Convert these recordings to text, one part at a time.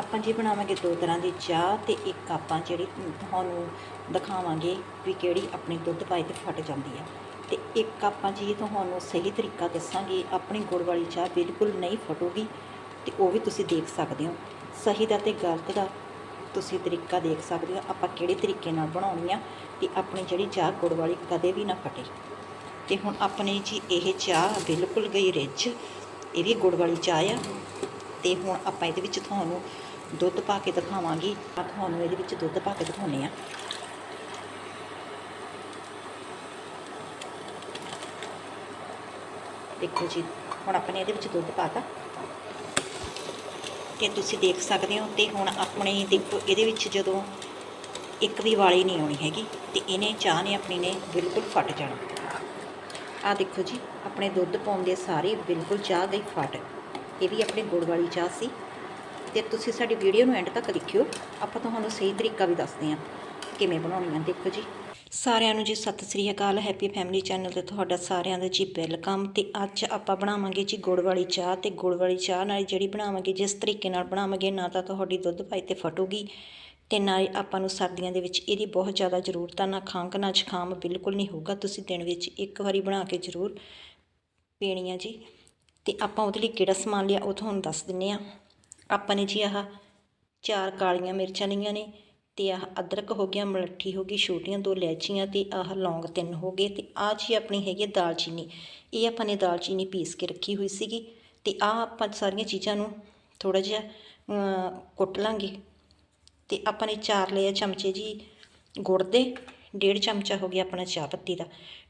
ਆਪਾਂ ਜੀ ਬਣਾਵਾਂਗੇ ਦੋ ਤਰ੍ਹਾਂ ਦੀ ਚਾਹ ਤੇ ਇੱਕ ਆਪਾਂ ਜਿਹੜੀ ਤੁਹਾਨੂੰ ਦਿਖਾਵਾਂਗੇ ਵੀ ਕਿਹੜੀ ਆਪਣੇ ਦੁੱਧ ਪਾਏ ਤੇ ਫਟ ਜਾਂਦੀ ਆ। ਤੇ ਇੱਕ ਆਪਾਂ ਜੀ ਤੁਹਾਨੂੰ ਸਹੀ ਤਰੀਕਾ ਦੱਸਾਂਗੇ, ਆਪਣੀ ਗੁੜ ਵਾਲੀ ਚਾਹ ਬਿਲਕੁਲ ਨਹੀਂ ਫਟੂਗੀ ਤੇ ਉਹ ਵੀ ਤੁਸੀਂ ਦੇਖ ਸਕਦੇ ਹੋ। ਸਹੀ ਦਾ ਤੇ ਗਲਤ ਦਾ ਤੁਸੀਂ ਤਰੀਕਾ ਦੇਖ ਸਕਦੇ ਹੋ, ਆਪਾਂ ਕਿਹੜੇ ਤਰੀਕੇ ਨਾਲ ਬਣਾਉਣੀ ਆ ਤੇ ਆਪਣੀ ਜਿਹੜੀ ਚਾਹ ਗੁੜ ਵਾਲੀ ਕਦੇ ਵੀ ਨਾ ਫਟੇ। ਤੇ ਹੁਣ ਆਪਣੀ ਜੀ ਇਹ ਚਾਹ ਬਿਲਕੁਲ ਗਈ ਰਿੱਝ, ਇਹ ਵੀ ਗੁੜ ਵਾਲੀ ਚਾਹ ਆ। ਤੇ ਹੁਣ ਆਪਾਂ ਇਹਦੇ ਵਿੱਚ ਤੁਹਾਨੂੰ ਦੁੱਧ ਪਾ ਕੇ ਦਿਖਾਵਾਂਗੀ। ਆ ਤੁਹਾਨੂੰ ਇਹਦੇ ਵਿੱਚ ਦੁੱਧ ਪਾ ਕੇ ਦਿਖਾਉਣੇ ਆ ਦੇਖੋ ਜੀ, ਹੁਣ ਆਪਣੇ ਇਹਦੇ ਵਿੱਚ ਦੁੱਧ ਪਾਤਾ ਤੇ ਤੁਸੀਂ ਦੇਖ ਸਕਦੇ ਹੋ ਤੇ ਹੁਣ ਆਪਣੇ ਦੇਖੋ, ਇਹਦੇ ਵਿੱਚ ਜਦੋਂ ਇੱਕ ਵੀ ਵਾਲੀ ਨਹੀਂ ਆਉਣੀ ਹੈਗੀ, ਤੇ ਇਹਨੇ ਚਾਹ ਨੇ ਆਪਣੀ ਨੇ ਬਿਲਕੁਲ ਫਟ ਜਾਣਾ। ਆ ਦੇਖੋ ਜੀ, ਆਪਣੇ ਦੁੱਧ ਪਾਉਂਦੇ ਸਾਰੇ ਬਿਲਕੁਲ ਚਾਹ ਗਈ ਫਟ। ਇਹ ਵੀ ਆਪਣੇ ਗੁੜ ਵਾਲੀ ਚਾਹ ਸੀ। ਤੇ ਤੁਸੀਂ ਸਾਡੀ ਵੀਡੀਓ ਨੂੰ ਐਂਡ ਤੱਕ ਦੇਖਿਓ। ਆਪਾਂ ਤੁਹਾਨੂੰ ਸਹੀ ਤਰੀਕਾ ਵੀ ਦੱਸਦੇ ਹਾਂ ਕਿਵੇਂ ਬਣਾਉਣੀ ਆ ਦੇਖੋ ਜੀ। ਸਾਰਿਆਂ ਨੂੰ ਜੀ ਸਤਿ ਸ੍ਰੀ ਅਕਾਲ। ਹੈਪੀ ਫੈਮਿਲੀ ਚੈਨਲ ਤੇ ਤੁਹਾਡਾ ਸਾਰਿਆਂ ਦਾ ਜੀ ਵੈਲਕਮ ਤੇ ਅੱਜ ਆਪਾਂ ਬਣਾਵਾਂਗੇ ਜੀ ਗੁੜ ਵਾਲੀ ਚਾਹ ਤੇ ਗੁੜ ਵਾਲੀ ਚਾਹ ਨਾਲ ਜਿਹੜੀ ਬਣਾਵਾਂਗੇ, ਜਿਸ ਤਰੀਕੇ ਨਾਲ ਬਣਾਵਾਂਗੇ, ਨਾ ਤਾਂ ਤੁਹਾਡੀ ਦੁੱਧ ਪਾਈ ਤੇ ਫਟੂਗੀ ਤੇ ਨਾ ਆਪਾਂ ਨੂੰ ਸਰਦੀਆਂ ਦੇ ਵਿੱਚ ਇਹਦੀ ਬਹੁਤ ਜ਼ਿਆਦਾ ਜ਼ਰੂਰਤ ਆ ਨਾ ਖੰਘ ਨਾ ਜ਼ੁਕਾਮ ਬਿਲਕੁਲ ਨਹੀਂ ਹੋਊਗਾ। ਤੁਸੀਂ ਦਿਨ ਵਿੱਚ ਇੱਕ ਵਾਰੀ ਬਣਾ ਕੇ ਜ਼ਰੂਰ ਪੀਣੀ ਆ ਜੀ। ਤੇ ਆਪਾਂ ਉਹਦੇ ਲਈ ਕਿਹੜਾ ਸਮਾਨ ਲਿਆ ਉਹ ਤੁਹਾਨੂੰ ਦੱਸ ਦਿੰਨੇ ਆ ਆਪਾਂ ਨੇ ਜੀ ਆਹ ਚਾਰ ਕਾਲੀਆਂ ਮਿਰਚਾਂ ਲਈਆਂ ਨੇ ਤੇ ਆਹ ਅਦਰਕ ਹੋ ਗਿਆ, ਮਲੱਠੀ ਹੋ ਗਈ, ਛੋਟੀਆਂ ਦੋ ਲੈਚੀਆਂ ਤੇ ਆਹ ਲੌਂਗ ਤਿੰਨ ਹੋ ਗਏ ਤੇ ਆਹ ਜੀ ਆਪਣੀ ਹੈਗੀ ਹੈ ਦਾਲਚੀਨੀ। ਇਹ ਆਪਾਂ ਨੇ ਦਾਲਚੀਨੀ ਪੀਸ ਕੇ ਰੱਖੀ ਹੋਈ ਸੀਗੀ ਤੇ ਆਹ ਆਪਾਂ ਸਾਰੀਆਂ ਚੀਜ਼ਾਂ ਨੂੰ ਥੋੜਾ ਜਿਹਾ ਕੁੱਟ ਲਾਂਗੇ ਤੇ ਆਪਾਂ ਨੇ ਚਾਰ ਲਏ ਚਮਚੇ ਜੀ ਗੁੜ ਦੇ, ਡੇਢ ਚਮਚਾ ਹੋ ਗਿਆ ਆਪਣਾ ਚਾਹ ਪੱਤੀ ਦਾ,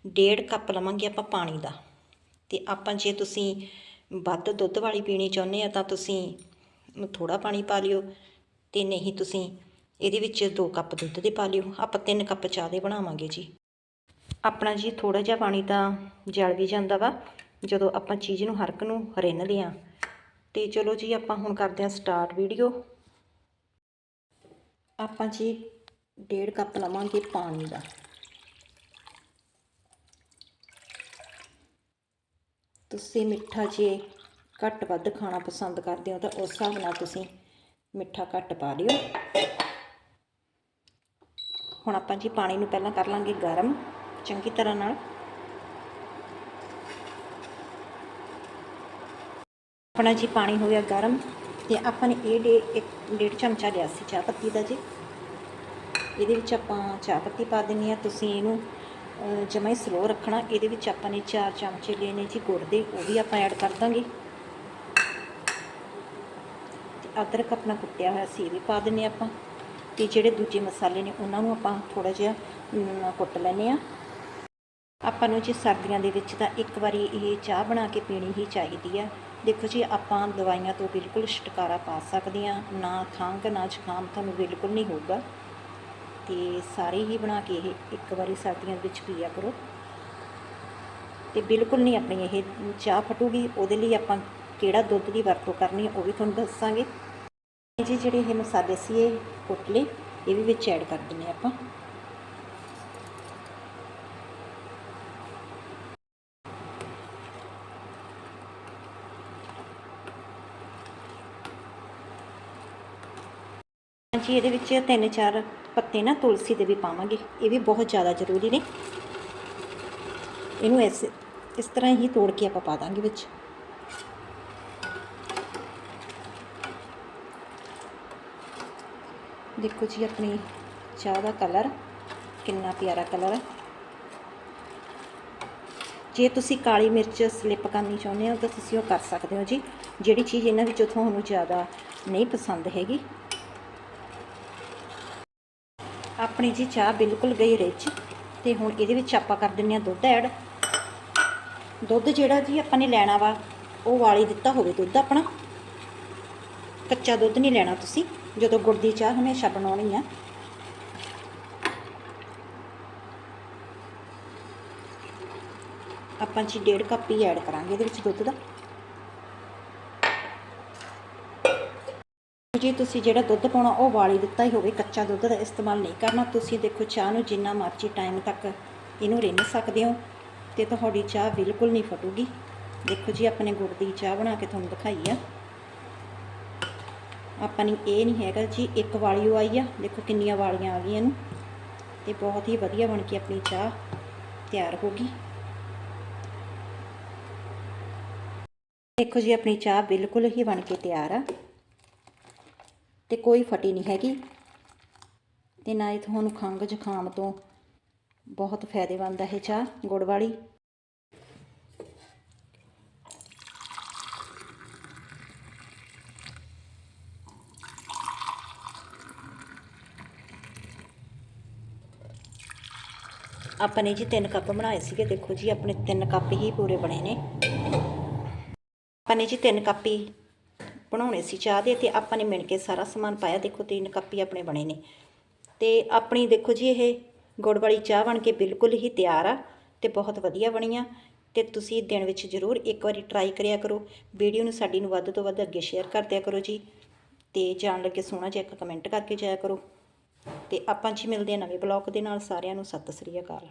ਡੇਢ ਕੱਪ ਲਵਾਂਗੇ ਆਪਾਂ ਪਾਣੀ ਦਾ ਤੇ ਆਪਾਂ ਜੇ ਤੁਸੀਂ ਵੱਧ ਦੁੱਧ ਵਾਲੀ ਪੀਣੀ ਚਾਹੁੰਦੇ ਆ ਤਾਂ ਤੁਸੀਂ ਥੋੜਾ ਪਾਣੀ ਪਾ ਲਿਓ ਤੇ ਨਹੀਂ ਤੁਸੀਂ ਇਹਦੇ ਵਿੱਚ 2 ਕੱਪ ਦੁੱਧ ਦੇ ਪਾ ਲਿਓ। ਆਪਾਂ 3 ਕੱਪ ਚਾਹ ਦੇ ਬਣਾਵਾਂਗੇ ਜੀ। ਆਪਣਾ ਜੀ ਥੋੜਾ ਜਿਹਾ ਪਾਣੀ ਤਾਂ ਜਲ ਵੀ ਜਾਂਦਾ ਵਾ। ਜਦੋਂ ਆਪਾਂ ਚੀਜ਼ ਨੂੰ ਹਰਕ ਨੂੰ ਰਿੰਨਦੇ ਆ ਤੇ ਚਲੋ ਜੀ ਆਪਾਂ ਹੁਣ ਕਰਦੇ ਹਾਂ ਸਟਾਰਟ ਵੀਡੀਓ ਆਪਾਂ ਜੀ ਡੇਢ ਕੱਪ ਲਵਾਂਗੇ ਪਾਣੀ ਦਾ। ਤੁਸੀਂ ਮਿੱਠਾ ਜੇ ਘੱਟ ਵੱਧ ਖਾਣਾ ਪਸੰਦ ਕਰਦੇ ਹੋ ਤਾਂ ਉਸ ਹਿਸਾਬ ਨਾਲ ਤੁਸੀਂ ਮਿੱਠਾ ਘੱਟ ਪਾ ਦਿਓ। ਹੁਣ ਆਪਾਂ ਜੀ ਪਾਣੀ ਨੂੰ ਪਹਿਲਾਂ ਕਰ ਲਾਂਗੇ ਗਰਮ, ਚੰਗੀ ਤਰ੍ਹਾਂ ਨਾਲ। ਆਪਣਾ ਜੀ ਪਾਣੀ ਹੋ ਗਿਆ ਗਰਮ ਤੇ ਆਪਾਂ ਨੇ ਇਹ ਡੇ ਇੱਕ ਡੇਢ ਚਮਚਾ ਲਿਆ ਸੀ ਚਾਹ ਪੱਤੀ ਦਾ ਜੀ। ਇਹਦੇ ਵਿੱਚ ਆਪਾਂ ਚਾਹ ਪੱਤੀ ਪਾ ਦਿੰਨੀ ਆ ਤੁਸੀਂ ਇਹਨੂੰ ਜਮਾ ਹੀ ਸਲੋ ਰੱਖਣਾ। ਇਹਦੇ ਵਿੱਚ ਆਪਾਂ ਨੇ 4 ਚਮਚੇ ਲੈਣੇ ਜੀ ਗੁੜ ਦੇ, ਉਹ ਵੀ ਆਪਾਂ ਐਡ ਕਰ ਦਾਂਗੇ। ਅਦਰਕ ਆਪਣਾ ਕੁੱਟਿਆ ਹੋਇਆ ਸੀ, ਵੀ ਪਾ ਦਿੰਨੇ ਆਪਾਂ ਤੇ ਜਿਹੜੇ ਦੂਜੇ ਮਸਾਲੇ ਨੇ ਉਹਨਾਂ ਨੂੰ ਆਪਾਂ ਥੋੜਾ ਜਿਹਾ ਕੁੱਟ ਲੈਨੇ ਆ ਆਪਾਂ ਨੂੰ ਜੀ ਸਰਦੀਆਂ ਦੇ ਵਿੱਚ ਤਾਂ ਇੱਕ ਵਾਰੀ ਇਹ ਚਾਹ ਬਣਾ ਕੇ ਪੀਣੀ ਹੀ ਚਾਹੀਦੀ ਆ। ਦੇਖੋ ਜੀ, ਆਪਾਂ ਦਵਾਈਆਂ ਤੋਂ ਬਿਲਕੁਲ ਛੁਟਕਾਰਾ ਪਾ ਸਕਦੇ ਆ ਨਾ ਖੰਘ, ਨਾ ਜ਼ੁਕਾਮ ਤੁਹਾਨੂੰ ਬਿਲਕੁਲ ਨਹੀਂ ਹੋਊਗਾ। ਤੇ ਸਾਰੇ ਹੀ ਬਣਾ ਕੇ ਇਹ ਇੱਕ ਵਾਰੀ ਸਰਦੀਆਂ ਦੇ ਵਿੱਚ ਪੀਆ ਕਰੋ। ਤੇ ਬਿਲਕੁਲ ਨਹੀਂ ਆਪਣੀ ਇਹ ਚਾਹ ਫਟੂਗੀ, ਉਹਦੇ ਲਈ ਆਪਾਂ ਕਿਹੜਾ ਦੁੱਧ ਦੀ ਵਰਤੋਂ ਕਰਨੀ ਹੈ ਉਹ ਵੀ ਤੁਹਾਨੂੰ ਦੱਸਾਂਗੇ। ਜੀ ਜਿਹੜੇ ਇਹ ਮਸਾਲੇ ਸੀ ਇਹ ਕੁੱਟ ਇਹ ਵੀ ਵਿੱਚ ਐਡ ਕਰ ਦਿੰਨੇ ਆਪਾਂ। ਜੀ ਇਹਦੇ ਵਿੱਚ ਤਿੰਨ ਚਾਰ ਪੱਤੇ ਨਾ ਤੁਲਸੀ ਦੇ ਵੀ ਪਾਵਾਂਗੇ, ਇਹ ਵੀ ਬਹੁਤ ਜ਼ਿਆਦਾ ਜ਼ਰੂਰੀ ਨੇ। ਇਹਨੂੰ ਇਸ ਇਸ ਤਰ੍ਹਾਂ ਹੀ ਤੋੜ ਕੇ ਆਪਾਂ ਪਾ ਦਾਂਗੇ ਵਿੱਚ। ਦੇਖੋ ਜੀ ਆਪਣੀ ਚਾਹ ਦਾ ਕਲਰ, ਕਿੰਨਾ ਪਿਆਰਾ ਕਲਰ ਹੈ। ਜੇ ਤੁਸੀਂ ਕਾਲੀ ਮਿਰਚ ਸਲਿੱਪ ਕਰਨੀ ਚਾਹੁੰਦੇ ਹੋ, ਤਾਂ ਤੁਸੀਂ ਉਹ ਕਰ ਸਕਦੇ ਹੋ ਜੀ। ਜਿਹੜੀ ਚੀਜ਼ ਇਹਨਾਂ ਵਿੱਚੋਂ ਤੁਹਾਨੂੰ ਜ਼ਿਆਦਾ ਨਹੀਂ ਪਸੰਦ ਹੈਗੀ। ਆਪਣੀ ਜੀ ਚਾਹ ਬਿਲਕੁਲ ਗਈ ਰਿਚ ਤੇ ਹੁਣ ਇਹਦੇ ਵਿੱਚ ਆਪਾਂ ਕਰ ਦਿੰਨੇ ਆ ਦੁੱਧ ਐਡ। ਦੁੱਧ ਜਿਹੜਾ ਜੀ ਆਪਾਂ ਨੇ ਲੈਣਾ ਵਾ, ਉਹ ਵਾਲੀ ਦਿੱਤਾ ਹੋਵੇ ਦੁੱਧ ਆਪਣਾ। ਕੱਚਾ ਦੁੱਧ ਨਹੀਂ ਲੈਣਾ ਤੁਸੀਂ। ਜਦੋਂ ਗੁੜ ਦੀ ਚਾਹ ਹਮੇਸ਼ਾ ਬਣਾਉਣੀ ਆ। ਆਪਾਂ ਜੀ ਡੇਢ ਕੱਪ ਹੀ ਐਡ ਕਰਾਂਗੇ ਇਹਦੇ ਵਿੱਚ ਦੁੱਧ ਦਾ। ਜੀ, ਤੁਸੀਂ ਜਿਹੜਾ ਦੁੱਧ ਪਾਉਣਾ, ਉਹ ਵਾਲੀ ਦਿੱਤਾ ਹੀ ਹੋਵੇ, ਕੱਚਾ ਦੁੱਧ ਦਾ ਇਸਤੇਮਾਲ ਨਹੀਂ ਕਰਨਾ। ਤੁਸੀਂ ਦੇਖੋ, ਚਾਹ ਨੂੰ ਜਿੰਨਾ ਮਰਜ਼ੀ ਟਾਈਮ ਤੱਕ ਇਹਨੂੰ ਰਿੰਨ ਸਕਦੇ ਹੋ ਤੇ ਤੁਹਾਡੀ ਚਾਹ ਬਿਲਕੁਲ ਨਹੀਂ ਫਟੂਗੀ। ਦੇਖੋ ਜੀ, ਆਪਣੇ ਗੁੜ ਦੀ ਚਾਹ ਬਣਾ ਕੇ ਤੁਹਾਨੂੰ ਦਿਖਾਈ ਆ। ਆਪਾਂ ਨੂੰ ਇਹ ਨਹੀਂ ਹੈਗਾ ਜੀ, ਇੱਕ ਵਾਲੀ ਉਹ ਆਈ ਆ। ਦੇਖੋ ਕਿੰਨੀਆਂ ਵਾਲੀਆਂ ਆ ਗਈਆਂ ਇਹਨੂੰ ਤੇ ਬਹੁਤ ਹੀ ਵਧੀਆ ਬਣ ਕੇ ਆਪਣੀ ਚਾਹ ਤਿਆਰ ਹੋ ਗਈ। ਦੇਖੋ ਜੀ, ਆਪਣੀ ਚਾਹ ਬਿਲਕੁਲ ਹੀ ਬਣ ਕੇ ਤਿਆਰ ਆ। ਤੇ ਕੋਈ ਫਟੀ ਨਹੀਂ ਹੈਗੀ। ਤੇ ਨਾ ਇਹ ਤੁਹਾਨੂੰ ਖੰਘ ਜ਼ੁਕਾਮ ਤੋਂ ਬਹੁਤ ਫਾਇਦੇਮੰਦ ਹੈ ਚਾਹ, ਗੁੜ ਵਾਲੀ। ਆਪਾਂ ਨੇ ਜੀ ਤਿੰਨ ਕੱਪ ਬਣਾਏ ਸੀਗੇ, ਦੇਖੋ ਜੀ, ਆਪਣੇ ਤਿੰਨ ਕੱਪ ਹੀ ਪੂਰੇ ਬਣੇ ਨੇ। ਆਪਾਂ ਨੇ ਜੀ ਤਿੰਨ ਕੱਪ ਹੀ ਬਣਾਉਣੇ ਸੀ ਚਾਹ ਦੇ, ਤੇ ਆਪਾਂ ਨੇ ਮਿਣ ਕੇ ਸਾਰਾ ਸਮਾਨ ਪਾਇਆ। ਦੇਖੋ, ਤਿੰਨ ਕੱਪ ਹੀ ਆਪਣੇ ਬਣੇ ਨੇ। ਤੇ ਆਪਣੀ, ਦੇਖੋ ਜੀ, ਇਹ ਗੁੜ ਵਾਲੀ ਚਾਹ ਬਣ ਕੇ ਬਿਲਕੁਲ ਹੀ ਤਿਆਰ ਆ ਤੇ ਬਹੁਤ ਵਧੀਆ ਬਣੀ ਆ। ਤੇ ਤੁਸੀਂ ਦਿਨ ਵਿੱਚ ਜ਼ਰੂਰ ਇੱਕ ਵਾਰੀ ਟਰਾਈ ਕਰਿਆ ਕਰੋ। ਵੀਡੀਓ ਨੂੰ ਸਾਡੀ ਨੂੰ ਵੱਧ ਤੋਂ ਵੱਧ ਅੱਗੇ ਸ਼ੇਅਰ ਕਰਦਿਆ ਕਰੋ ਜੀ। ਤੇ ਜਾਣ ਲੱਗੇ ਸੋਹਣਾ ਜਿਹਾ ਇੱਕ ਕਮੈਂਟ ਕਰਕੇ ਜਾਇਆ ਕਰੋ। ਅਤੇ ਆਪਾਂ ਜੀ ਮਿਲਦੇ ਹਾਂ ਨਵੇਂ ਬਲੌਗ ਦੇ ਨਾਲ ਸਾਰਿਆਂ ਨੂੰ ਸਤਿ ਸ੍ਰੀ ਅਕਾਲ।